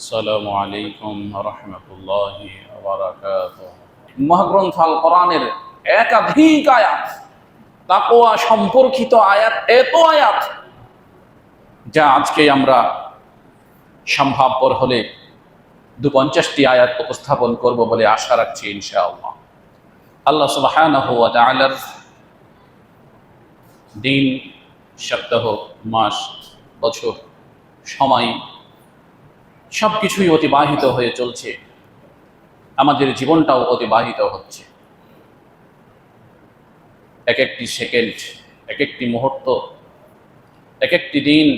আসসালামু আলাইকুম রহমতুল্লাহ কোরআনের একাধিক আয়াত তাকোয়া সম্পর্কিত আয়াত, এত আয়াত যা আজকে আমরা সম্ভাবপর হলে দু পঞ্চাশটি আয়াত উপস্থাপন করব বলে আশা রাখছি ইনশাআল্লাহ। আল্লাহ সুবহানাহু দিন, সপ্তাহ, মাস, বছর, সময় সব কিছুই অতিবাহিত হয়ে চলছে। আমাদের জীবনটাও অতিবাহিত হচ্ছে। এক একটি সেকেন্ড এক একটি মুহূর্ত এক একটি দিন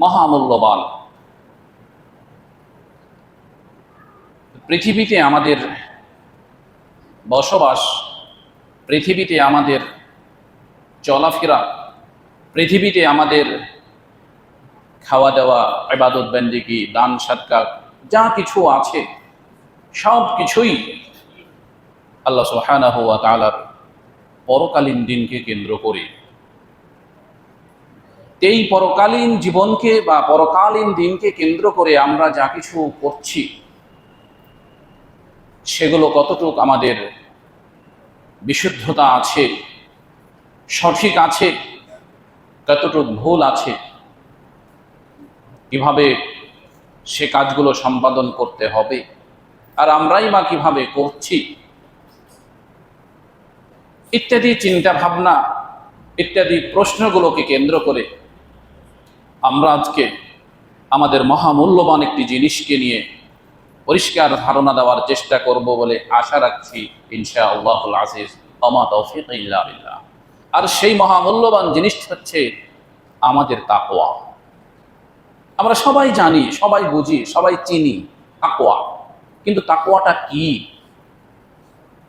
মহামূল্যবান। পৃথিবীতে আমাদের বসবাস, পৃথিবীতে আমাদের চলাফেরা, পৃথিবীতে আমাদের খাওয়া দাওয়া, ইবাদত, বন্দিগি, দান সৎকার যা কিছু আছে, সব কিছুই আল্লাহ সুবহানাহু ওয়া তাআলার পরকালীন দিনকে কেন্দ্র করে। এই পরকালীন জীবনকে বা পরকালীন দিনকে কেন্দ্র করে আমরা যা কিছু করছি, সেগুলো কতটুক আমাদের বিশুদ্ধতা আছে, সঠিক আছে, কতটুক ভুল আছে কীভাবে সে কাজগুলো সম্পাদন করতে হবে আর আমরাই বা কীভাবে করছি? ইত্যাদি চিন্তা ভাবনা, ইত্যাদি প্রশ্নগুলোকে কেন্দ্র করে আমরা আজকে আমাদের মহামূল্যবান একটি জিনিসকে নিয়ে পরিষ্কার ধারণা দেওয়ার চেষ্টা করব বলে আশা রাখছি ইনশা আজিজ। অমা আর সেই মহামূল্যবান জিনিসটা হচ্ছে আমাদের তাকওয়া। আমরা সবাই জানি, সবাই বুঝি, সবাই চিনি তাকোয়া কিন্তু তাকোয়াটা কি?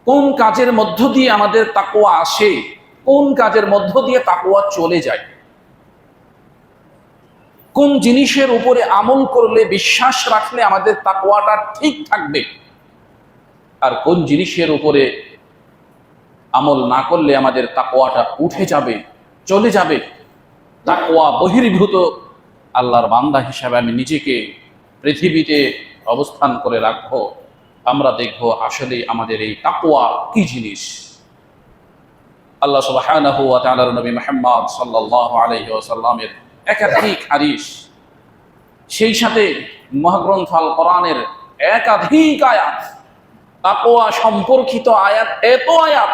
কোন কাজের মধ্য দিয়ে আমাদের তাকোয়া আসে? কোন কাজের মধ্য দিয়ে তাকোয়া চলে যায়? কোন জিনিসের উপরে আমল করলে, বিশ্বাস রাখলে আমাদের তাকোয়াটা ঠিক থাকবে? আর কোন জিনিসের উপরে আমল না করলে আমাদের তাকোয়াটা উঠে যাবে, চলে যাবে? তাকোয়া বহির্ভূত আল্লাহর বান্দা হিসাবে আমি নিজেকে পৃথিবীতে অবস্থান করে রাখব। আমরা দেখব আসলে আমাদের এই তাকুয়া কি জিনিস। আল্লাহ সুবহানাহু ওয়া তাআলার নবী মুহাম্মদ সাল্লাল্লাহু আলাইহি ওয়াসাল্লামের একাধিক হাদিস, সেই সাথে মহাগ্রন্থ আল কোরআনের একাধিক আয়াত, তাকওয়া সম্পর্কিত আয়াত, এত আয়াত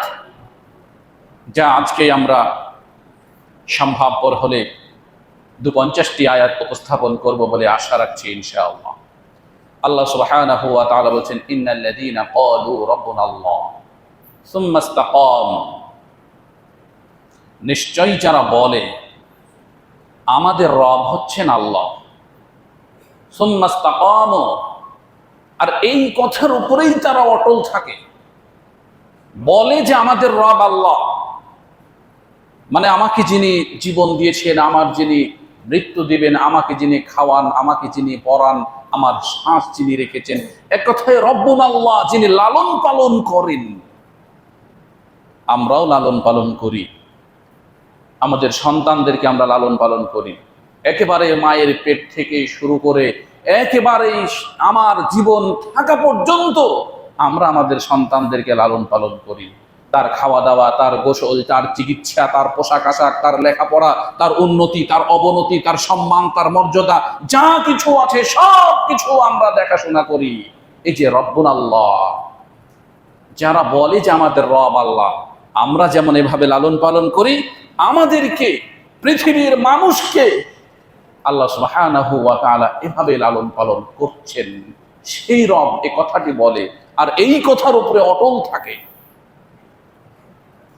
যা আজকে আমরা সম্ভাবপর হলে দু পঞ্চাশটি আয়াত উপস্থাপন করব বলে আশা রাখছি ইনশাআল্লাহ। আল্লাহ সুবহানাহু ওয়া তাআলা নিশ্চয়ই যারা বলে, আমাদের রব হচ্ছেন আল্লাহ। সুম্মা ইসতাকামু। আর এই কথার উপরেই তারা অটল থাকে। বলে যে আমাদের রব আল্লাহ মানে আমাকে যিনি জীবন দিয়েছেন, আমার যিনি মৃত্যু দিবেন, আমাকে যিনি খাওয়ান, আমাকে যিনি পড়ান আমার শ্বাস যিনি রেখেছেন। এক কথায় রব্বুন আল্লাহ যিনি লালন পালন করেন, আমরাও লালন পালন করি। আমাদের সন্তানদেরকে আমরা লালন পালন করি। একেবারে মায়ের পেট থেকে শুরু করে একেবারে আমার জীবন থাকা পর্যন্ত আমরা আমাদের সন্তানদেরকে লালন পালন করি। তার খাওয়া দাওয়া তার গোসল, তার চিকিৎসা, তার পোশাক আশাক তার লেখাপড়া, তার উন্নতি, তার অবনতি, তার সম্মান, তার মর্যাদা, যা কিছু আছে, সব কিছু আমরা দেখাশোনা করি। এই যে রব্বুন আল্লাহ। যারা বলে যে আমাদের রব আল্লাহ, আমরা যেমন এভাবে লালন পালন করি, আমাদেরকে, পৃথিবীর মানুষকে আল্লাহ তাআলা এভাবে লালন পালন করছেন। সেই রব এ কথাটি বলে, আর এই কথার উপরে অটল থাকে।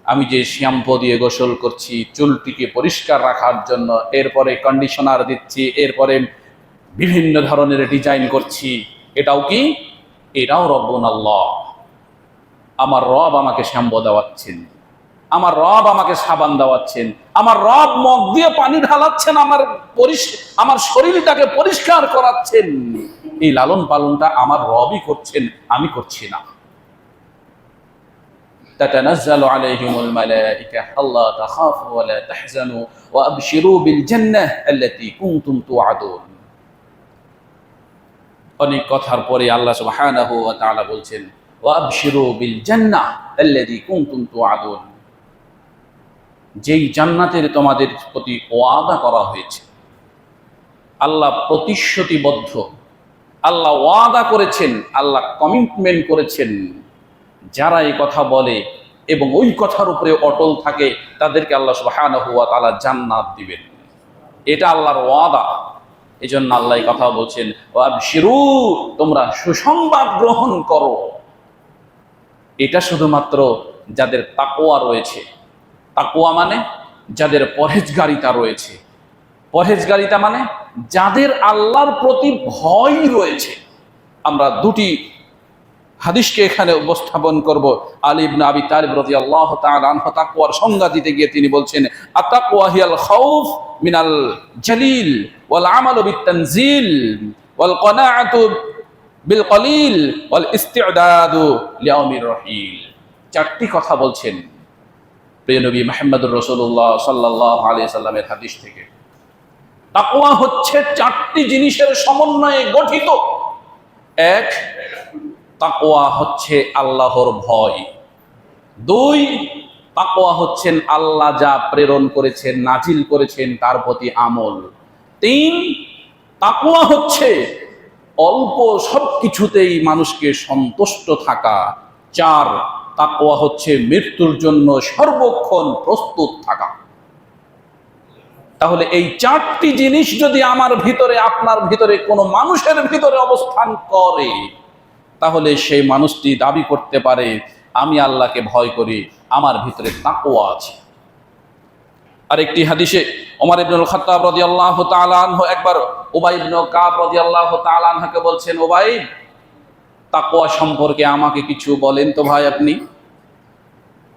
আমি যে শ্যাম্পু দিয়ে গোসল করছি, চুলটিকে পরিষ্কার রাখার জন্য, এরপরে কন্ডিশনার দিচ্ছি, এরপরে বিভিন্ন ধরনের ডিজাইন করছি। এটাও কি? এটাও রব্বন আল্লাহ। আমার রব আমাকে শ্যাম্পু দেওয়াচ্ছেন। আমার রব আমাকে সাবান দেওয়াচ্ছেন। আমার রব মগ দিয়ে পানি ঢালাচ্ছেন, আমার আমার শরীরটাকে পরিষ্কার করাচ্ছেন। এই লালন পালনটা আমার রবই করছেন, আমি করছি না। تتنزل عليهم الملائكة ألا تخافوا ولا تحزنوا وأبشروا بالجنة التي كنتم توعدون অনেক কথার পরে আল্লাহ সুবহানাহু ওয়া তাআলা বলছেন ওয়াবশিরু বিল জান্নাহ আল্লাযী কুনতুম তুআদুন যেই জান্নাতের তোমাদের প্রতি ওয়াদা করা হয়েছে আল্লাহ প্রতিশ্রুতিবদ্ধ আল্লাহ ওয়াদা করেছেন আল্লাহ কমিটমেন্ট করেছেন যারা এই কথা বলে এবং ওই কথার উপরে অটল থাকে, তাদেরকে আল্লাহ সুবহানাহু ওয়া তাআলা জান্নাত দিবেন। এটা আল্লাহর ওয়াদা। এই জন্য আল্লাহ কথা বলছেন শিরু তোমরা সুসংবাদ গ্রহণ করো। এটা শুধুমাত্র যাদের তাকোয়া রয়েছে। তাকোয়া মানে যাদের পরহেজগারিতা রয়েছে। পরহেজগারিতা মানে যাদের আল্লাহর প্রতি ভয় রয়েছে। আমরা দুটি হাদিসকে এখানে উপস্থাপন করব। আলী ইবনে আবি তালিব রাদিয়াল্লাহু তাআলা আনহু তাকওয়ার সংজ্ঞা দিতে গিয়ে তিনি বলছেন, আতাকওয়া হিয়াল মিনাল জালিল ওয়াল আমালু বিত তানজিল ওয়াল কনাআতু বিল কলিল ওয়াল ইস্তি'দাদু লিয়াউমির রহিল। চারটি কথা বলছেন প্রিয় নবী মুহাম্মদুর রাসূলুল্লাহ সাল্লাল্লাহু আলাইহি সাল্লামের হাদিস থেকে। তাকওয়া হচ্ছে চারটি জিনিসের সমন্বয়ে গঠিত। এক তাকোয়া হচ্ছে আল্লাহর ভয়। দুই তাকোয়া হচ্ছেন আল্লাহ যা প্রেরণ করেছেন, নাজিল করেছেন তার প্রতি আমল। তিন তাকোয়া হচ্ছে অল্প সব কিছুতেই মানুষকে সন্তুষ্ট থাকা। চার তাকোয়া হচ্ছে মৃত্যুর জন্য সর্বক্ষণ প্রস্তুত থাকা। তাহলে এই চারটি জিনিস যদি আমার ভিতরে, আপনার ভিতরে, কোনো মানুষের ভিতরে অবস্থান করে তাহলে সেই মানুষটি দাবি করতে পারে, আমি আল্লাহকে ভয় করি, আমার ভিতরে তাকওয়া আছে। আর একটি হাদিসে ওমর ইবনুল খাত্তাব রাদিয়াল্লাহু তাআলা আনহু একবার উবাই ইবনে কাব রাদিয়াল্লাহু তাআলা আনহুকে বলছেন, উবাই, তাকওয়া সম্পর্কে আমাকে কিছু বলেন তো ভাই আপনি?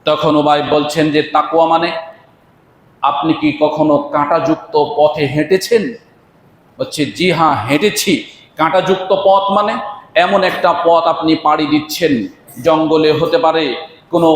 তখন উবাই বলছেন যে, তাকওয়া মানে আপনি কি কখনো কাঁটাযুক্ত পথে হেঁটেছেন? হচ্ছে জি হ্যাঁ হেঁটেছি। কাঁটাযুক্ত পথ মানে এমন একটা পথ আপনি পাড়ি দিচ্ছেন। জঙ্গলে হতে পারে, কোনো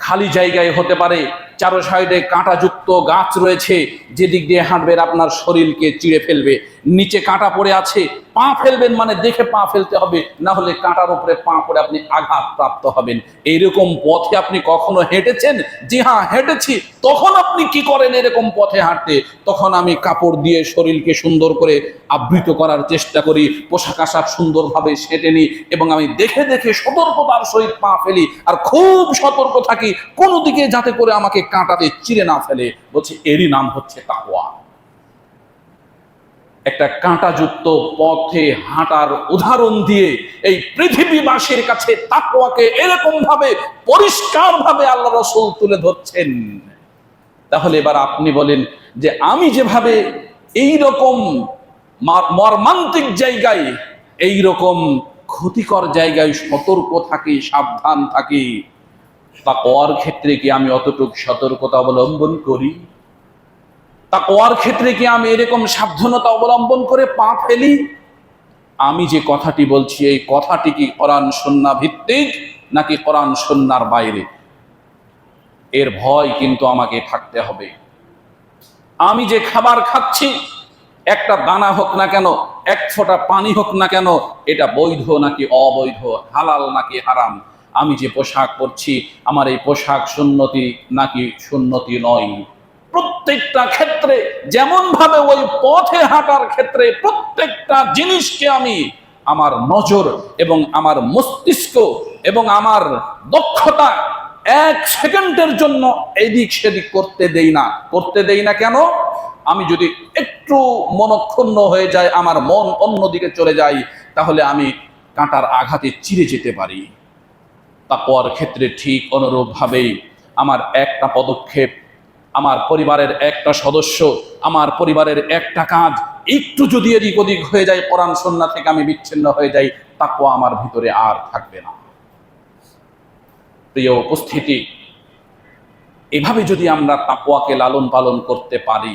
খালি জায়গায় হতে পারে, চারো সাইডে কাঁটাযুক্ত গাছ রয়েছে, যেদিক দিয়ে হাঁটবেন আপনার শরীরকে চিড়ে ফেলবে। নিচে কাঁটা পড়ে আছে, পা ফেলবেন মানে দেখে পা ফেলতে হবে, না হলে কাঁটার উপরে পা পড়ে আপনি আঘাত প্রাপ্ত হবেন। এইরকম পথে আপনি কখনো হেঁটেছেন? জি হ্যাঁ হেঁটেছি। তখন আপনি কি করেন এরকম পথে হাঁটতে? তখন আমি কাপড় দিয়ে শরীরকে সুন্দর করে আবৃত করার চেষ্টা করি, পোশাক আশাক সুন্দরভাবে সেটে নিই এবং আমি দেখে দেখে সতর্কতার সহিত পা ফেলি আর খুব সতর্ক থাকি, কোনো দিকে যাতে করে আমাকে কাঁটাতে চিড়ে না ফেলে। বলছে, এরই নাম হচ্ছে তাকওয়া। একটা কাঁটাযুক্ত পথে হাঁটার উদাহরণ দিয়ে এই পৃথিবীবাসীর কাছে তাকওয়াকে এরকম ভাবে পরিষ্কার ভাবে আল্লাহ রসুল তুলে ধরছেন। তাহলে এবার আপনি বলেন যে আমি যেভাবে এই রকম মর্মান্তিক জায়গায় এই রকম ক্ষতিকর জায়গায় সতর্ক থাকি, সাবধান থাকি, তাকওয়ার ক্ষেত্রে কি আমি অতটুক সতর্কতা অবলম্বন করি? তাকওয়ার ক্ষেত্রে কি আমি এরকম সাবধানতা অবলম্বন করে পা ফেলি? আমি যে কথাটি বলছি, এই কথাটি কি কোরআন সন্না ভিত্তিক নাকি কোরআন সন্ন্যার বাইরে? এর ভয় কিন্তু আমাকে থাকতে হবে। আমি যে খাবার খাচ্ছি, একটা দানা হোক না কেন, এক ফোঁটা পানি হোক না কেন, এটা বৈধ নাকি অবৈধ, হালাল নাকি হারাম? আমি যে পোশাক পরছি, আমার এই পোশাক সুন্নতি নাকি সুন্নতি নয়। প্রত্যেকটা ক্ষেত্রে যেমন ভাবে ওই পথে হাঁটার ক্ষেত্রে প্রত্যেকটা জিনিসকে আমি আমার নজর এবং আমার মস্তিষ্ক এবং আমার দক্ষতা এক সেকেন্ডের জন্য এদিক সেদিক করতে দেই না। করতে দেই না কেন? আমি যদি একটু মনক্ষুণ্ণ হয়ে যায় আমার মন অন্যদিকে চলে যায় তাহলে আমি কাঁটার আঘাতে চিরে যেতে পারি। তাকওয়ার ক্ষেত্রে ঠিক অনুরূপভাবেই আমার একটা পদক্ষেপ আমার পরিবারের একটা সদস্য, আমার পরিবারের একটা কাজ, একটু যদি এদিক ওদিক হয়ে যায় পরাণ সন্না থেকে আমি বিচ্ছিন্ন হয়ে যাই, তাকওয়া আমার ভিতরে আর থাকবে না। প্রিয় উপস্থিতি, এভাবে যদি আমরা তাকুয়াকে লালন পালন করতে পারি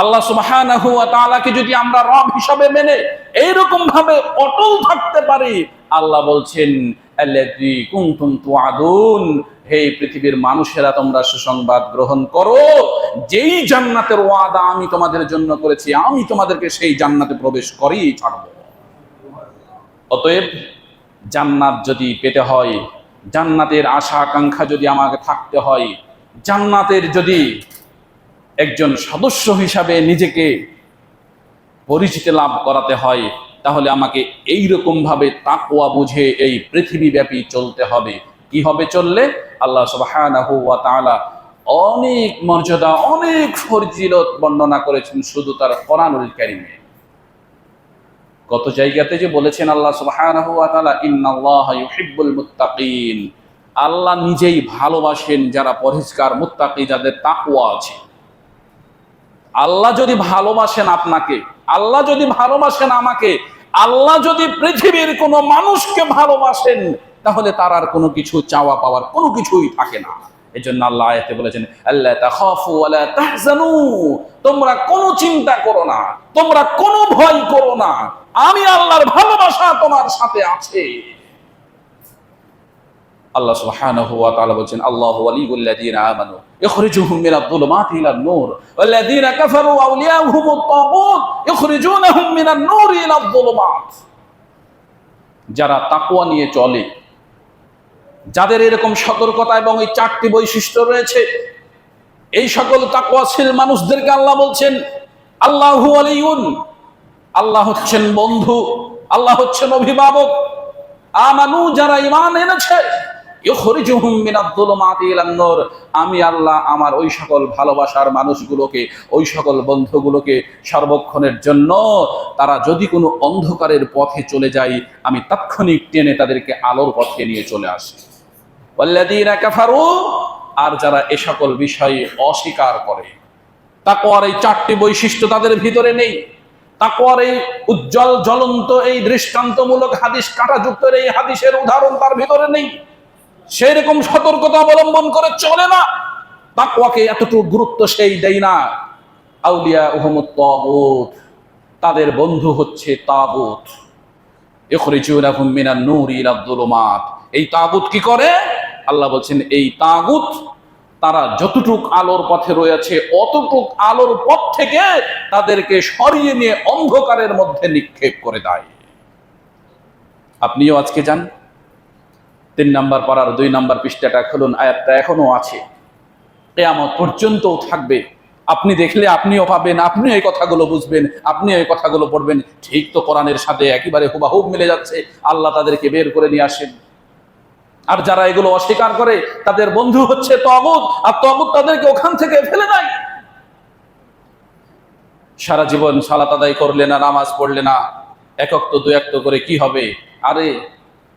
আল্লাহ সুবহানাহু যদি আমরা রব হিসাবে মেনে এইরকম ভাবে অটল থাকতে পারি, আল্লাহ বলছেন, আল্লাযী কুনতুম তুআদুন পৃথিবীর মানুষেরা, তোমরা সুসংবাদ গ্রহণ করো। যেই জান্নাতের ওয়াদা আমি তোমাদের জন্য করেছি, আমি তোমাদেরকে সেই জান্নাতে প্রবেশ করিয়ে ছাড়ব। অতএব, জান্নাত যদি পেতে হয়, জান্নাতের আশা আকাঙ্ক্ষা যদি আমাকে থাকতে হয়, জান্নাতের যদি একজন সদস্য হিসাবে নিজেকে পরিচিতি লাভ করাতে হয়, তাহলে আমাকে এই ভাবে তাকওয়া বুঝে এই পৃথিবীব্যাপী চলতে হবে। কি হবে চললে? আল্লাহ সুবহানাহু ওয়া তাআলা অনেক মর্যাদা, অনেক ফজিলত বর্ণনা করেছেন শুধু তার কোরআনুল কারিমে। কত জায়গাতে যে বলেছেন আল্লাহ সুবহানাহু ওয়া তাআলা, ইন্নাল্লাহা ইউহিব্বুল মুত্তাকিন আল্লাহ নিজেই ভালোবাসেন যারা পরিষ্কার মুত্তাকি, যাদের তাকওয়া আছে। আল্লাহ যদি ভালোবাসেন আপনাকে, আল্লাহ যদি ভালোবাসেন আমাকে, আল্লাহ যদি পৃথিবীর কোনো মানুষকে ভালোবাসেন, তাহলে তার আর কোনো কিছু চাওয়া পাওয়ার কোনো কিছুই থাকে না। এই জন্য আল্লাহ আয়াতে বলেছেন আল্লাহ তাখাফু ওয়ালা তাহজানু। তোমরা কোনো চিন্তা করো না, তোমরা কোনো ভয় করো না। আমি আল্লাহর ভালোবাসা তোমার সাথে আছে। আল্লাহ সুবহানাহু ওয়া তাআলা বলেন আল্লাহু ওয়ালিয়ুল লাযিনা আমানু ইখরিজুহুম মিনাদ যুলুমাতি ইলান নূর ওয়াল লাযিনা কাফারু আউলিয়াহুমুত তাগুত ইখরিজুনাহুম মিনান নূর ইলাদ যুলুমাত যারা তাকওয়া নিয়ে চলে, যাদের এরকম সতর্কতা এবং এই চারটি বৈশিষ্ট্য রয়েছে, এই সকল তাকওয়াশীল মানুষদেরকে আল্লাহ বলছেন, আল্লাহু ওয়ালিয়ুন আল্লাহ হচ্ছেন বন্ধু, আল্লাহ হচ্ছেন অভিভাবক। আমানু, যারা ইমান এনেছে আমি আল্লাহ আমার ওই সকল ভালোবাসার মানুষগুলোকে, ওই সকল বন্ধুগুলোকে সর্বক্ষণের জন্য তারা যদি কোনো অন্ধকারের পথে চলে যায়, আমি তাৎক্ষণিক টেনে তাদেরকে আলোর পথে নিয়ে চলে আসি। আর যারা এ সকল বিষয়ে অস্বীকার করে। তাকওয়ার এই চারটি বৈশিষ্ট্য তাদের ভিতরে নেই। তাকওয়ার এই উজ্জ্বল, জ্বলন্ত এই দৃষ্টান্তমূলক হাদিস, কাটাযুক্ত এই হাদিসের উদাহরণ তার ভিতরে নেই। সেই রকম সতর্কতা অবলম্বন করে চলে না। তাকওয়াকে এতটুকু গুরুত্ব সেই দেয় না। আউলিয়া উহমদ তাগুত, তাদের বন্ধু হচ্ছে তাগুত। ইখরিজুনাহুম মিনান নূর ইলা যুলুমাত। এই তাগুত কি করে? আল্লাহ বলছেন, এই তাগুত তারা যতটুক আলোর পথে রয়েছে, অতটুক আলোর পথ থেকে তাদেরকে সরিয়ে নিয়ে অন্ধকারের মধ্যে নিক্ষেপ করে দেয়। আপনিও আজকে যান। তিন নাম্বার পাড়ার দুই নাম্বার পৃষ্ঠাটা খুলুন, আয়াতটা এখনও আছে। কেয়ামত পর্যন্তও থাকবে। আপনি দেখলে আপনিও পাবেন, আপনিও এই কথাগুলো বুঝবেন, আপনিও এই কথাগুলো পড়বেন। ঠিক তো কোরআনের সাথে একেবারে হুবাহুব মিলে যাচ্ছে, আল্লাহ তাদেরকে বের করে নিয়ে আসেন। আর যারা এগুলো অস্বীকার করে, তাদের বন্ধু হচ্ছে তগুত, আর তগুত তাদেরকে ওখান থেকে ফেলে দেয়। সারা জীবন সালাত আদায় করলে না, নামাজ পড়লে না, একক তো দু এক করে কি হবে? আরে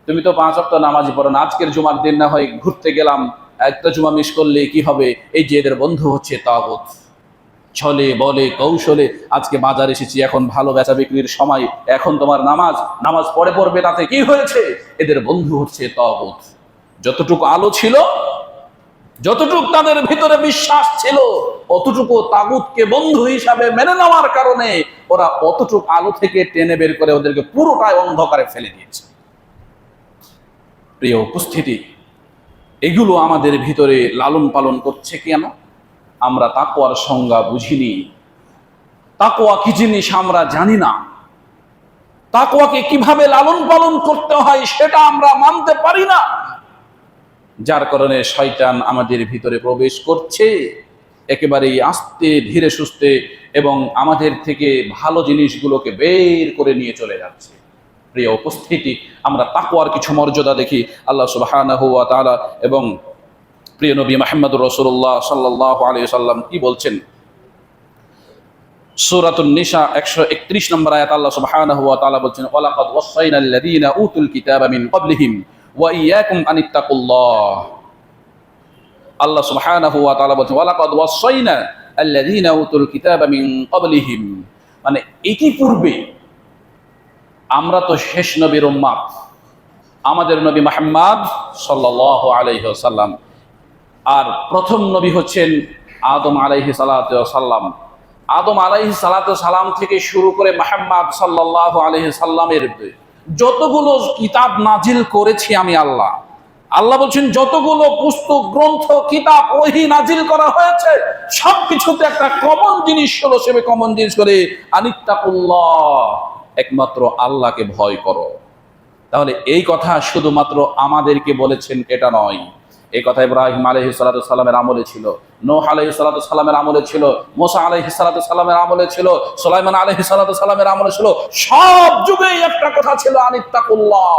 তুমি তো পাঁচ অক্ট নামাজই পড়ো না। আজকের জুমার দিন না হয় ঘুরতে গেলাম, একটা জুমা মিস করলে কি হবে? এই যে এদের বন্ধু হচ্ছে তাগুত। ছলে বলে, কৌশলে, আজকে বাজার এসেছি, এখন ভালো বেচা বিক্রির সময়। এখন তোমার নামাজ নামাজ পড়ে পড়বে তাতে কি হয়েছে? এদের বন্ধু হচ্ছে তগুত। যতটুকু আলো ছিল, যতটুকু তাদের ভিতরে বিশ্বাস ছিল, অতটুকু তাগুতকে বন্ধু হিসাবে মেনে নেওয়ার কারণে ওরা অতটুকু আলো থেকে টেনে বের করে ওদেরকে পুরোটাই অন্ধকারে ফেলে দিয়েছে। প্রিয় উপস্থিতি, এগুলো আমাদের ভিতরে লালন পালন করছে কেন? আমরা তাকোয়ার সংজ্ঞা বুঝিনি। তাকোয়া কি জিনিস আমরা জানি না। তাকোয়াকে কীভাবে লালন পালন করতে হয় সেটা আমরা মানতে পারি না। যার কারণে শয়তান আমাদের ভিতরে প্রবেশ করছে। একেবারেই আস্তে, ধীরে সুস্থে এবং আমাদের থেকে ভালো জিনিসগুলোকে বের করে নিয়ে চলে যাচ্ছে। প্রিয় উপস্থিতি, আমরা তাকওয়ার কিছু মর্যাদা দেখি। আল্লাহ সুবহানাহু এবং প্রিয় নবী মাহমুদুর রসুল্লাহ সাল্লাহ আলী সাল্লাম কি বলছেন? সূরাতুন নিসা 131 নম্বর আয়াত আল্লাহ সুবহানাহু ওয়া তাআলা বলছেন, ওয়ালাকাদ ওয়াসাইনা আল্লাযীনা উতুল কিতাবা ক্বাবলিহিম ওয়া ইয়্যাকুম আনিত্তাকুল্লাহ। আল্লাহ সুবহানাহু ওয়া তাআলা বলছেন, ওয়ালাকাদ ওয়াসাইনা আল্লাযীনা উতুল কিতাবা ক্বাবলিহিম। মানে ইতিপূর্বে আমরা তো শেষ নবীর উম্মাত আমাদের নবী মুহাম্মদ সাল্লাল্লাহু আলাইহি ওয়াসাল্লাম। আর প্রথম নবী হচ্ছেন আদম আলাইহি সাল্লাম আদম আলাইহি সালাম থেকে শুরু করে মাহাম্মদ সাল্লাহ আলহি সাল্লামের যতগুলো কিতাব নাজিল করেছি আমি আল্লাহ। আল্লাহ বলছেন, যতগুলো পুস্তক, গ্রন্থ, কিতাব, ওহি নাজিল করা হয়েছে সব কিছুতে একটা কমন জিনিস হলো সেবে কমন জিনিস করে আনিত্তাকুল্লাহ। একমাত্র আল্লাহকে ভয় করো। তাহলে এই কথা শুধুমাত্র আমাদেরকে বলেছেন এটা নয়। এই কথা ইব্রাহিম আলহি সালামের আমলে ছিল, নোহ আলহি সালামের আমলে ছিল, মোসা আলহি সালামের আমলে ছিল, সোলাইমান আলহি সালামের আমলে ছিল, সব যুগেই একটা কথা ছিল, আনিত্তাকুল্লাহ।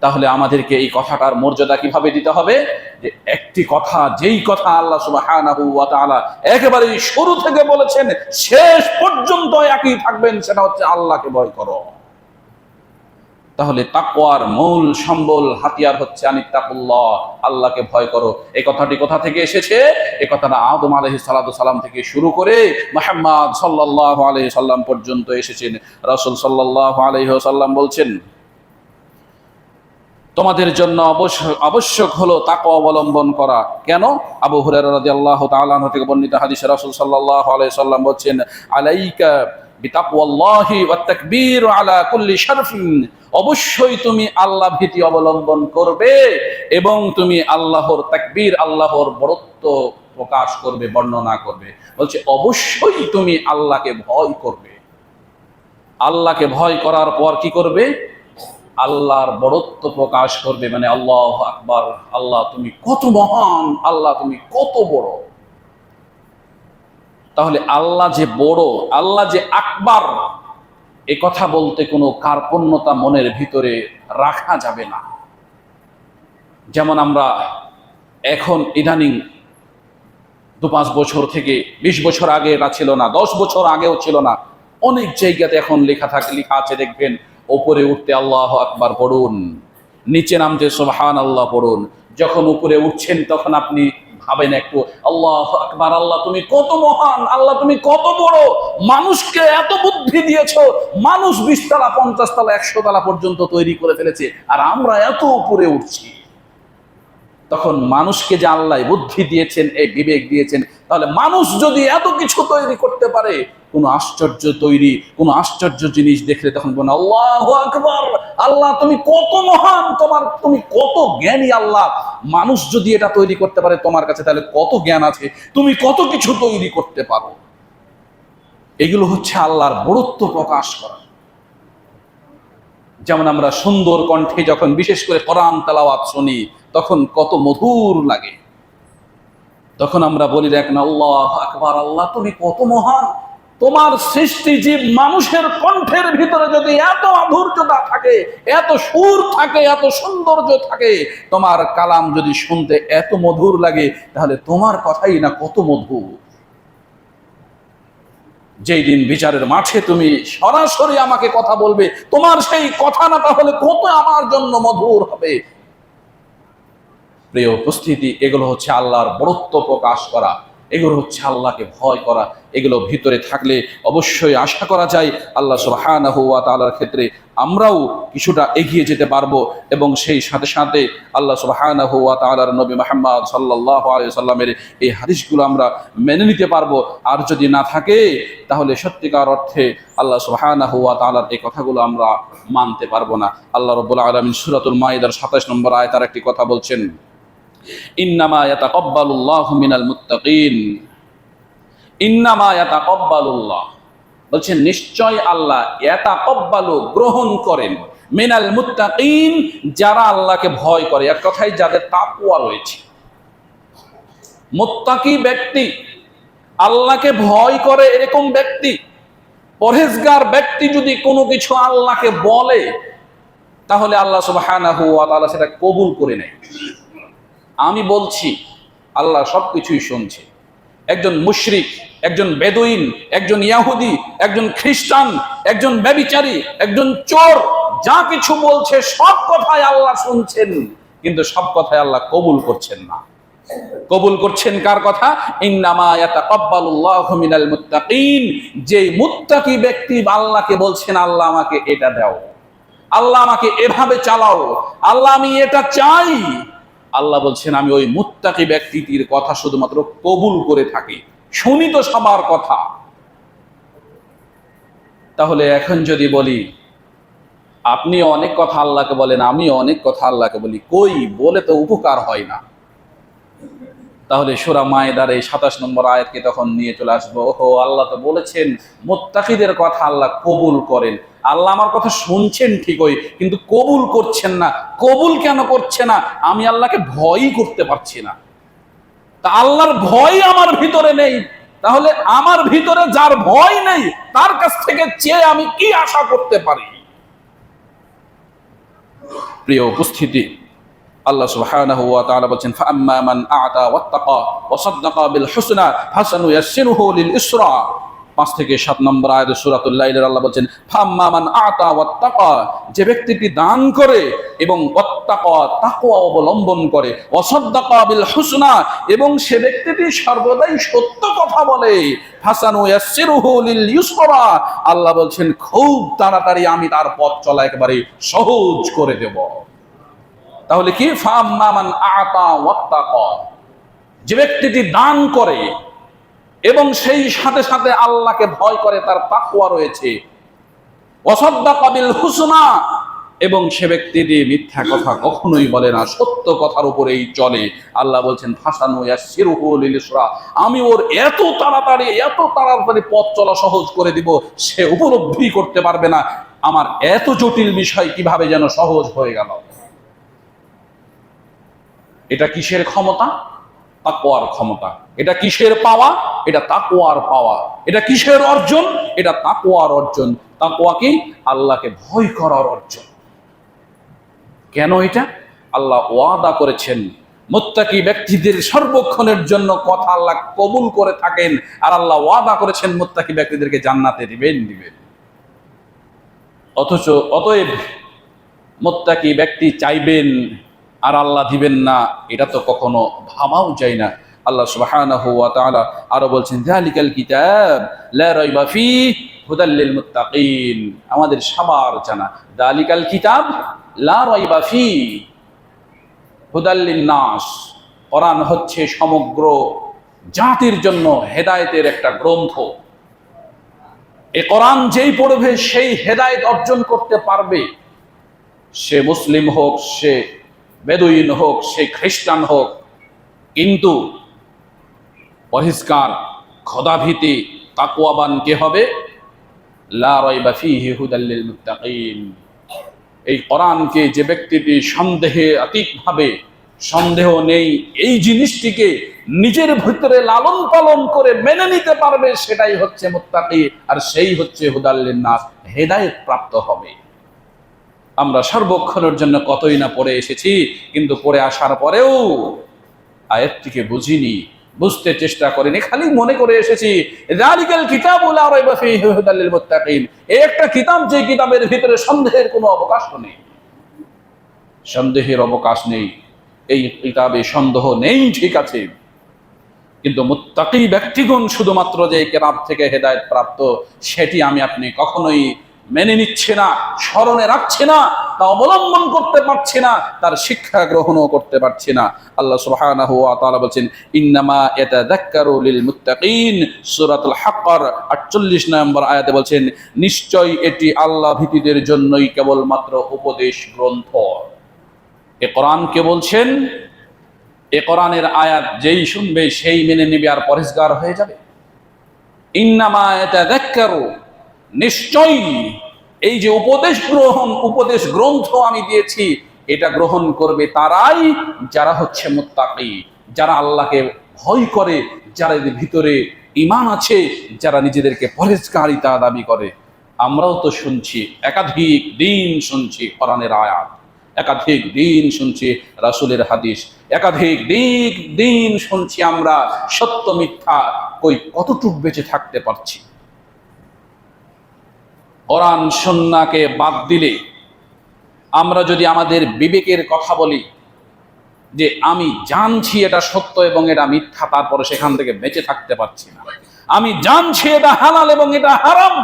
তাহলে আমাদেরকে এই কথাটার মর্যাদা কীভাবে দিতে হবে? যে একটি কথা, যেই কথা আল্লাহ তাআলা একেবারে শুরু থেকে বলেছেন, শেষ পর্যন্ত একই থাকবেন, সেটা হচ্ছে আল্লাহকে ভয় করো। তাহলে তাকওয়ার মূল সম্বল, হাতিয়ার হচ্ছে আনিত্তাকুল্লাহ আল্লাহকে ভয় করো। এই কথাটি কোথা থেকে এসেছে? এই কথাটা আদম আলহি সালাম থেকে শুরু করে মোহাম্মদ সাল্লাহ আলহি সাল্লাম পর্যন্ত এসেছেন। রসুল সাল্লাহ আলহি সাল্লাম বলছেন তোমাদের জন্য আবশ্যক হলো তাকে অবলম্বন করা। কেন? আবু আনহু থেকে বর্ণিত হাদিসে রাসূল সাল্লাল্লাহু আলাইহি সাল্লাম বলছেন, আলাইকা অবশ্যই তুমি আল্লাহ ভীতি অবলম্বন করবে এবং তুমি আল্লাহর তাকবীর, আল্লাহর বরত্ব প্রকাশ করবে, বর্ণনা করবে। বলছে, অবশ্যই তুমি আল্লাহকে ভয় করবে। আল্লাহকে ভয় করার পর কি করবে? আল্লাহর বড়ত্ব প্রকাশ করবে মানে আল্লাহ আকবার, আল্লাহ তুমি কত মহান, আল্লাহ তুমি কত বড়। তাহলে আল্লাহ যে বড়, আল্লাহ যে আকবার, এ কথা বলতে কোনো কার্পণ্যতা মনের ভিতরে রাখা যাবে না। যেমন আমরা এখন ইদানিং দু পাঁচ বছর থেকে, বিশ বছর আগে এটা ছিল না, দশ বছর আগেও ছিল না, অনেক জায়গাতে এখন লেখা থাকে, লেখা আছে, দেখবেন ওপরে উঠতে আল্লাহ আকবার পড়ুন। নিচে নামতে সোহান আল্লাহ পড়ুন। যখন উপরে উঠছেন তখন আপনি ভাবেন একটু, আল্লাহ আকবার, আল্লাহ তুমি কত মহান, আল্লাহ তুমি কত বড়, মানুষকে এত বুদ্ধি দিয়েছ, মানুষ বিশ তালা, পঞ্চাশ তালা, একশো তালা পর্যন্ত তৈরি করে ফেলেছে, আর আমরা এত উপরে উঠছি। তখন মানুষকে যে আল্লাহ বুদ্ধি দিয়েছেন, এই বিবেক দিয়েছেন, তাহলে মানুষ যদি এত কিছু তৈরি করতে পারে কোন আশ্চর্য তৈরি, কোন আশ্চর্য জিনিস দেখলে তখন বলেন আল্লাহ আকবার, আল্লাহ তুমি কত মহান, তোমার, তুমি কত জ্ঞানী আল্লাহ। মানুষ যদি এটা তৈরি করতে পারে তোমার কাছে তাহলে কত জ্ঞান আছে, তুমি কত কিছু তৈরি করতে পারো। এগুলো হচ্ছে আল্লাহর বড়ত্ব প্রকাশ করা। যেমন আমরা সুন্দর কণ্ঠে যখন বিশেষ করে কোরআন তালাওয়াত শুনি, তখন কত মধুর লাগে। তখন আমরা বলি, দেখ না, আল্লাহ আকবার, আল্লাহ তুমি কত মহান তোমার সৃষ্টি জীব মানুষের কণ্ঠের ভিতরে যদি এত আধুর্যতা থাকে, এত সুর থাকে, এত সৌন্দর্য থাকে, তোমার কালাম যদি শুনতে এত মধুর লাগে, তাহলে তোমার কথাই না কত মধুর যেই দিন বিচারের মাঠে তুমি সরাসরি আমাকে কথা বলবে, তোমার সেই কথা না, তাহলে কত আমার জন্য মধুর হবে। প্রিয় উপস্থিতি, এগুলো হচ্ছে আল্লাহর বড়ত্ব প্রকাশ করা। এগুলো হচ্ছে আল্লাহকে ভয় করা, এগুলো ভিতরে থাকলে অবশ্যই আশা করা যায় আল্লাহ সুবহানাহু ওয়া তালার ক্ষেত্রে আমরাও কিছুটা এগিয়ে যেতে পারব এবং সেই সাথে সাথে আল্লাহ সুবহানাহু ওয়া তাআলার নবী মুহাম্মদ সাল্লাল্লাহু আলাইহি সাল্লামের এই হাদিসগুলো আমরা মেনে নিতে পারব। আর যদি না থাকে, তাহলে সত্যিকার অর্থে আল্লাহ সুবহানাহু ওয়া তাআলার এই কথাগুলো আমরা মানতে পারব না। আল্লাহ রাব্বুল আলামিন সূরাতুল মাইদার 27 নম্বর আয় তার একটি কথা বলছেন বলছেন, নিশ্চয় আল্লাহ গ্রহণ করেন মিনাল যারা আল্লাহকে ভয় করে। এক যাদের রয়েছে। ব্যক্তি আল্লাহকে ভয় করে এরকম ব্যক্তি। পরহেজগার ব্যক্তি যদি কোনো কিছু আল্লাহকে বলে, তাহলে আল্লাহ তাআলা সেটা কবুল করে নেয়। আমি বলছি, আল্লাহ সব কিছুই শুনছে। একজন মুশরিক, একজন বেদুইন, একজন ইয়াহুদি, একজন খ্রিস্টান, একজন ব্যবিচারী, একজন চোর, যা কিছু বলছে সব কথাই আল্লাহ শুনছেন। কিন্তু সব কথাই আল্লাহ কবুল করছেন না। কবুল করছেন কার কথা? যে মুত্তাকি ব্যক্তি আল্লাহকে বলছেন, আল্লাহ আমাকে এটা দাও। আল্লাহ আমাকে এভাবে চালাও। আল্লাহ আমি এটা চাই। আল্লাহ বলছেন, আমি ওই মুত্তাকি ব্যক্তিটির কথা শুধুমাত্র কবুল করে থাকি। শুনি তো সবার কথা। তাহলে এখন যদি বলি, আপনি অনেক কথা আল্লাহকে বলেন আমি অনেক কথা আল্লাহকে বলি, কই? বলে তো উপকার হয় না। তাহলে সুরা মায়েদার এই সাতাশ নম্বর আয়াতকে তখন নিয়ে চলে আসব। ওহো, আল্লাহ তো বলেছেন, মোত্তাকিদের কথা আল্লাহ কবুল করেন। আল্লাহ আমার কথা শুনছেন ঠিকই, কিন্তু কবুল করছেন না। কবুল কেন করছে না? আমি আল্লাহকে ভয়ই করতে পারছি না। তা আল্লাহর ভয় আমার ভিতরে নেই। তাহলে আমার ভিতরে যার ভয় নেই, তার কাছ থেকে চেয়ে আমি কি আশা করতে পারি? প্রিয় উপস্থিতি, আল্লাহ সুবহানাহু ওয়া তাআলা বলেন ফাআম্মা মান আ'তা ওয়াত্তাকা ওয়া বিল হুসনা ফাসানু ইয়াসসিরুহু লিল ইসরা। পাঁচ থেকে সাত নম্বর আয়াতে সূরাতুল লাইলের আল্লাহ বলেন ফাআম্মা মান আ'তা ওয়াত্তাকা যে ব্যক্তিটি দান করে এবং ওয়াত্তাকা তাকওয়া অবলম্বন করে ওয়া সাদ্দাকা বিল হুসনা এবং সে ব্যক্তিটি সর্বদাই সত্য কথা বলে লিল আল্লাহ বলছেন, খুব তাড়াতাড়ি আমি তার পথ চলা একেবারে সহজ করে দেব। তাহলে কি? ফাম্মামান আতা ওয়াত্তাকা যে ব্যক্তিটি দান করে এবং সেই সাথে সাথে আল্লাহকে ভয় করে তার তাকওয়া রয়েছে। অসদ্দাকা বিল হুসনা, এবং সে ব্যক্তিটি মিথ্যা কথা কখনোই বলে না, সত্য কথার উপরেই চলে। আল্লাহ বলছেন, ফাসানু ইসরা আমি ওর এত তাড়াতাড়ি এত তাড়াতাড়ি পথ চলা সহজ করে দিব, সে উপলব্ধি করতে পারবে না। আমার এত জটিল বিষয় কীভাবে যেন সহজ হয়ে গেল? এটা কিসের ক্ষমতা? তাকোয়ার ক্ষমতা। এটা কিসের পাওয়া? এটা তাকোয়ার পাওয়া। এটা কিসের অর্জন? এটা তাকোয়ার অর্জন। তাকোয়া কি? আল্লাহকে ভয় করার অর্জন। কেন এটা? আল্লাহ ওয়াদা করেছেন, মোত্তাকি ব্যক্তিদের সর্বক্ষণের জন্য কথা আল্লাহ কবুল করে থাকেন। আর আল্লাহ ওয়াদা করেছেন, মোত্তাকি ব্যক্তিদেরকে জান্নাতে দিবেন দিবেন। অথচ অতএব মোত্তাকি ব্যক্তি চাইবেন আর আল্লাহ দিবেন না, এটা তো কখনো ভাবাও যায় না। আল্লাহ সুবহানাহু ওয়া তাআলা আরও বলছেন, যালিকাল কিতাব লা রাইবা ফি হুদাল লিল মুত্তাকিন। আমাদের সবার জানা, যালিকাল কিতাব লা রাইবা ফি হুদাল লিন নাস। কোরআন হচ্ছে সমগ্র জাতির জন্য হেদায়েতের একটা গ্রন্থ। এ কোরআন যেই পড়বে, সেই হেদায়েত অর্জন করতে পারবে। সে মুসলিম হোক, সে বেদুইন হোক, সে খ্রিস্টান হোক, কিন্তু পরিষ্কার খদাভীতি তাকুয়াবান কে হবে? এই কোরআনকে যে ব্যক্তিটি সন্দেহে অতীতভাবে সন্দেহ নেই, এই জিনিসটিকে নিজের ভিতরে লালন পালন করে মেনে নিতে পারবে, সেটাই হচ্ছে মুত্তাকি আর সেই হচ্ছে হুদাল্লিন নাস, হেদায়েত প্রাপ্ত হবে। আমরা সর্বক্ষণের জন্য কতই না পড়ে এসেছি, কিন্তু পড়ে আসার পরেও আয়াতটিকে বুঝিনি, বুঝতে চেষ্টা করিনি, খালি মনে করে এসেছি রালিকাল মুত্তাকিন এই একটা কিতাব যে কিতাবের ভিতরে সন্দেহের কোনো অবকাশ নেই। সন্দেহের অবকাশ নেই, এই কিতাবে সন্দেহ নেই, ঠিক আছে। কিন্তু মুত্তাকি ব্যক্তিগণ শুধুমাত্র যে কেরাব থেকে হেদায়ত প্রাপ্ত, সেটি আমি আপনি কখনোই মেনে নিচ্ছে না, স্মরণে রাখছে না, তা অবলম্বন করতে পারছে না, তার শিক্ষা গ্রহণও করতে পারছে না। আল্লাহ সুবহানাহু ওয়া তাআলা বলেন ইন্নামা ইয়াতাযাক্কারু লিল মুত্তাকিন সূরাতুল হাক্কার 48 নম্বর আয়াতে বলছেন, নিশ্চয় এটি আল্লাহ ভীতিদের জন্যই কেবলমাত্র উপদেশ গ্রন্থ। এ কোরআন কে বলছেন? এ কোরআনের আয়াত যেই শুনবে, সেই মেনে নেবে আর পরেশগার হয়ে যাবে। ইন্নামা ইয়াতাযাক্কারু নিশ্চয়ই এই যে উপদেশ গ্রহণ, উপদেশ গ্রন্থ আমি দিয়েছি, এটা গ্রহণ করবে তারাই যারা হচ্ছে মুত্তাকি, যারা আল্লাহকে ভয় করে, যারা ভিতরে ইমান আছে, যারা নিজেদেরকে পরেজকারিতা দাবি করে। আমরাও তো শুনছি, একাধিক দিন শুনছি কোরআনের আয়াত, একাধিক দিন শুনছি রাসুলের হাদিস, একাধিক দিক দিন শুনছি আমরা সত্য মিথ্যা কই কতটুক বেঁচে থাকতে পারছি। কোরআন সন্নাকে বাদ দিলে আমরা যদি আমাদের বিবেকের কথা বলি যে আমি জানছি এটা সত্য এবং এটা মিথ্যা, তারপরে সেখান থেকে বেঁচে থাকতে পারছি না। আমি জানছি এটা হালাল এবং এটা হারাম,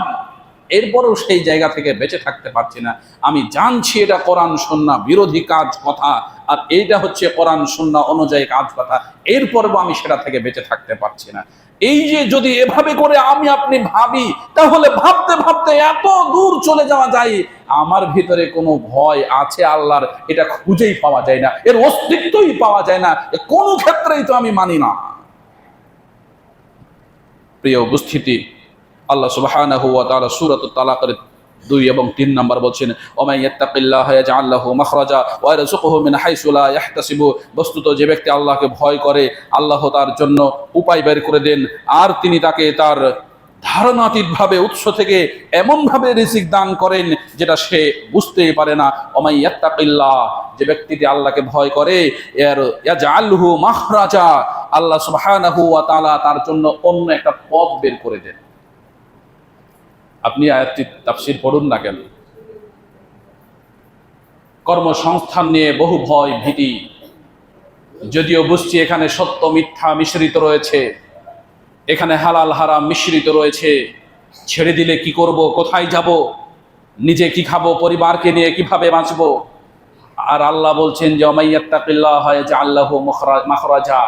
এরপরেও সেই জায়গা থেকে বেঁচে থাকতে পারছি না। আমি জানছি এটা কোরআন সন্না বিরোধী কাজ, কথা, আর এইটা হচ্ছে কোরআন সন্না অনুযায়ী কাজ, কথা। এরপরেও আমি সেটা থেকে বেঁচে থাকতে পারছি না। এই যে যদি এভাবে করে আমি আপনি ভাবি, তাহলে ভাবতে ভাবতে এত দূর চলে যাওয়া যায়। আমার ভিতরে কোনো ভয় আছে আল্লাহর, এটা খুঁজেই পাওয়া যায় না, এর অস্তিত্বই পাওয়া যায় না কোনো ক্ষেত্রেই তো আমি মানি না। প্রিয় উপস্থিতি, আল্লাহ সুবাহ সুরত তালাকের দুই এবং তিন নাম্বার বলছেন বস্তুত যে ব্যক্তি আল্লাহকে ভয় করে, আল্লাহ তার জন্য উপায় বের করে দেন। আর তিনি তাকে তার ধারণাতীতভাবে উৎস থেকে এমনভাবে রিজিক দান করেন যেটা সে বুঝতেই পারে না। ওমাই ইয়াত্তাকিল্লাহ, যে ব্যক্তিটি আল্লাহকে ভয় করে, এর ইয়াজআলহু মাখরাজা, আল্লাহ সুবহানাহু ওয়া তাআলা তার জন্য অন্য একটা পথ বের করে দেন। আপনি আয়াতটি তাফসির পড়ুন না কেন? কর্মসংস্থান নিয়ে বহু ভয়, ভীতি। যদিও বুঝছি এখানে সত্য, মিথ্যা মিশ্রিত রয়েছে, এখানে হালাল, হারাম মিশ্রিত রয়েছে। ছেড়ে দিলে কি করব? কোথায় যাব? নিজে কি খাব? পরিবারকে নিয়ে কীভাবে বাঁচবো? আর আল্লাহ বলছেন যে অমাইয়াত্তাকিল্লাহ হয় যে আল্লাহ মাখরাজা।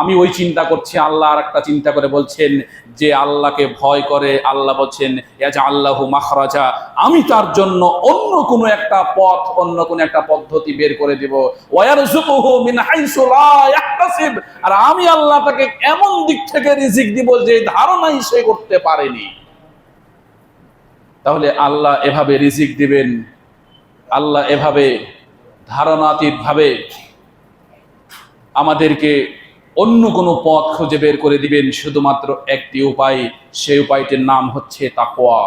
আমি ওই চিন্তা করছি, আল্লাহ আর একটা চিন্তা করে বলছেন যে আল্লাহকে ভয় করে, আল্লাহ বলছেন আল্লাহ মাখরাজা আমি তার জন্য অন্য কোনো একটা পথ, অন্য কোনো একটা পদ্ধতি বের করে দিব। আর আমি আল্লাহ তাকে এমন দিক থেকে রিজিক দিব যে ধারণাই সে করতে পারেনি। তাহলে আল্লাহ এভাবে রিজিক দিবেন, আল্লাহ এভাবে ধারণাতীত ভাবে আমাদেরকে অন্য কোনো পথ খুঁজে বের করে দিবেন, শুধুমাত্র একটি উপায়। সেই উপায়টির নাম হচ্ছে তাকোয়া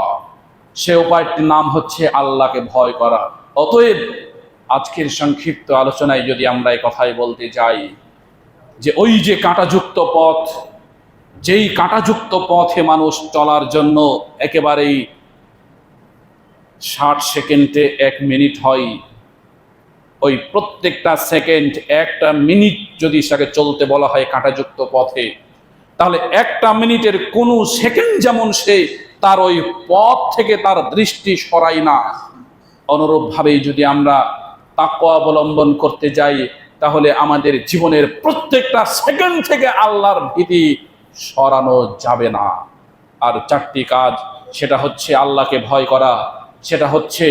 সে উপায়টির নাম হচ্ছে আল্লাহকে ভয় করা। অতএব আজকের সংক্ষিপ্ত আলোচনায় যদি আমরা এই কথাই বলতে যাই, যে ওই যে কাঁটাযুক্ত পথ, যেই কাঁটাযুক্ত পথে মানুষ চলার জন্য একেবারেই ষাট সেকেন্ডে এক মিনিট হয় ওই প্রত্যেকটা সেকেন্ড, একটা মিনিট যদি তাকে চলতে বলা হয় কাঁটাযুক্ত পথে, তাহলে একটা মিনিটের কোনো সেকেন্ড যেমন সে, তার ওই পথ থেকে তার দৃষ্টি সরাই না। অনুরূপভাবেই যদি আমরা তাকওয়া অবলম্বন করতে যাই, তাহলে আমাদের জীবনের প্রত্যেকটা সেকেন্ড থেকে আল্লাহর ভীতি সরানো যাবে না। আর চারটি কাজ, সেটা হচ্ছে আল্লাহকে ভয় করা, সেটা হচ্ছে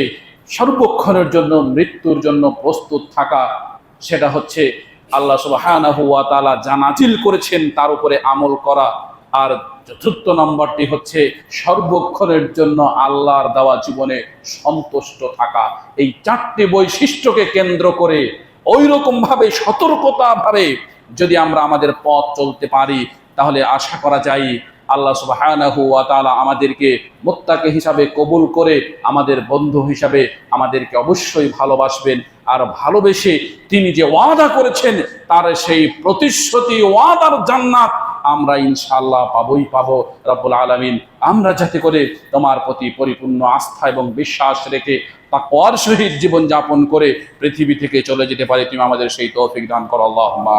সর্বক্ষণের জন্য, মৃত্যুর জন্য প্রস্তুত থাকা, সেটা হচ্ছে আল্লাহ তাআলা জানাজিল করেছেন তার উপরে আমল করা। আর চতুর্থ নম্বরটি হচ্ছে সর্বক্ষণের জন্য আল্লাহর দেওয়া জীবনে সন্তুষ্ট থাকা। এই চারটি বৈশিষ্ট্যকে কেন্দ্র করে ওই রকম ভাবে সতর্কতা ভাবে যদি আমরা আমাদের পথ চলতে পারি, তাহলে আশা করা যায় আল্লাহ সুবাহ আমাদেরকে মোত্তাকে হিসাবে কবুল করে আমাদের বন্ধু হিসাবে আমাদেরকে অবশ্যই ভালোবাসবেন। আর ভালোবেসে তিনি যে ওয়াদা করেছেন, তার সেই প্রতিশ্রুতি ওয়াদার জান্নাত আমরা ইনশাআল্লাহ পাবই, পাবো রব্বুল আলামিন। আমরা যাতে করে তোমার প্রতি পরিপূর্ণ আস্থা এবং বিশ্বাস রেখে তাকওয়ার সহিত জীবনযাপন করে পৃথিবী থেকে চলে যেতে পারে, তুমি আমাদের সেই তৌফিক দান করো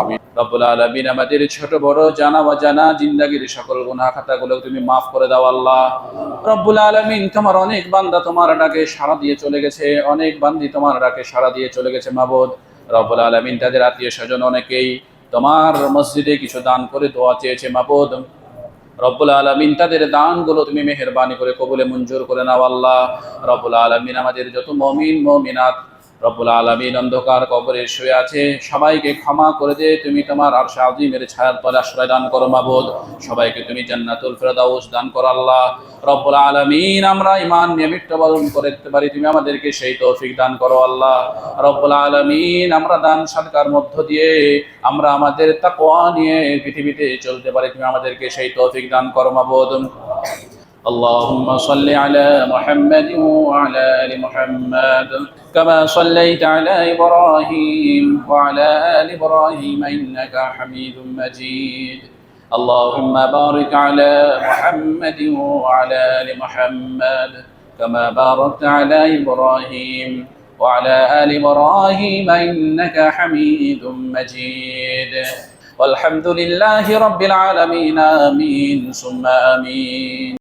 আমিন। রব্বুল আলামিন আমাদের ছোট, বড়, জানা বা জানা জিন্দাগির সকল গুনাহ খাতাগুলো তুমি মাফ করে দাও, আল্লাহ। রব্বুল আলামিন, তোমার অনেক বান্দা তোমার ডাকে সাড়া দিয়ে চলে গেছে, অনেক বান্দি তোমার ডাকে সাড়া দিয়ে চলে গেছে, মাবুদ। রব্বুল আলামিন, তাদের আত্মীয় স্বজন অনেকেই তোমার মসজিদে কিছু দান করে দোয়া চেয়েছে মাবুদ। রব্বুল আলমিন, তাদের দানগুলো তুমি মেহরবানি করে কবুলে মঞ্জুর করে নাও আল্লাহ। রব্বুল আলমিন আমাদের যত মমিন, মমিনাত রব্বুল আলমিন অন্ধকার কবরে শুয়ে আছে। সবাইকে ক্ষমা করে দে, তুমি তোমার আর শাহিমের ছায়ার তলে আশ্রয় দান করো মাবুদ। সবাইকে তুমি জান্নাতুল ফেরদাউস দান করো আল্লাহ। রব্বুল আলমিন, আমরা ইমান নিয়ে মৃত্যুবরণ করতে পারি, তুমি আমাদেরকে সেই তৌফিক দান করো আল্লাহ। রব্বুল আলমিন, আমরা দান সরকার মধ্য দিয়ে আমরা আমাদের তাকওয়া নিয়ে পৃথিবীতে চলতে পারি, তুমি আমাদেরকে সেই তৌফিক দান করো মাবুদ। اللهم صل على محمد وعلى آل محمد كما صليت على إبراهيم وعلى آل إبراهيم إنك حميد مجيد. اللهم بارك على محمد وعلى آل محمد كما باركت على إبراهيم وعلى آل إبراهيم إنك حميد مجيد. والحمد لله رب العالمين آمين ثم آمين.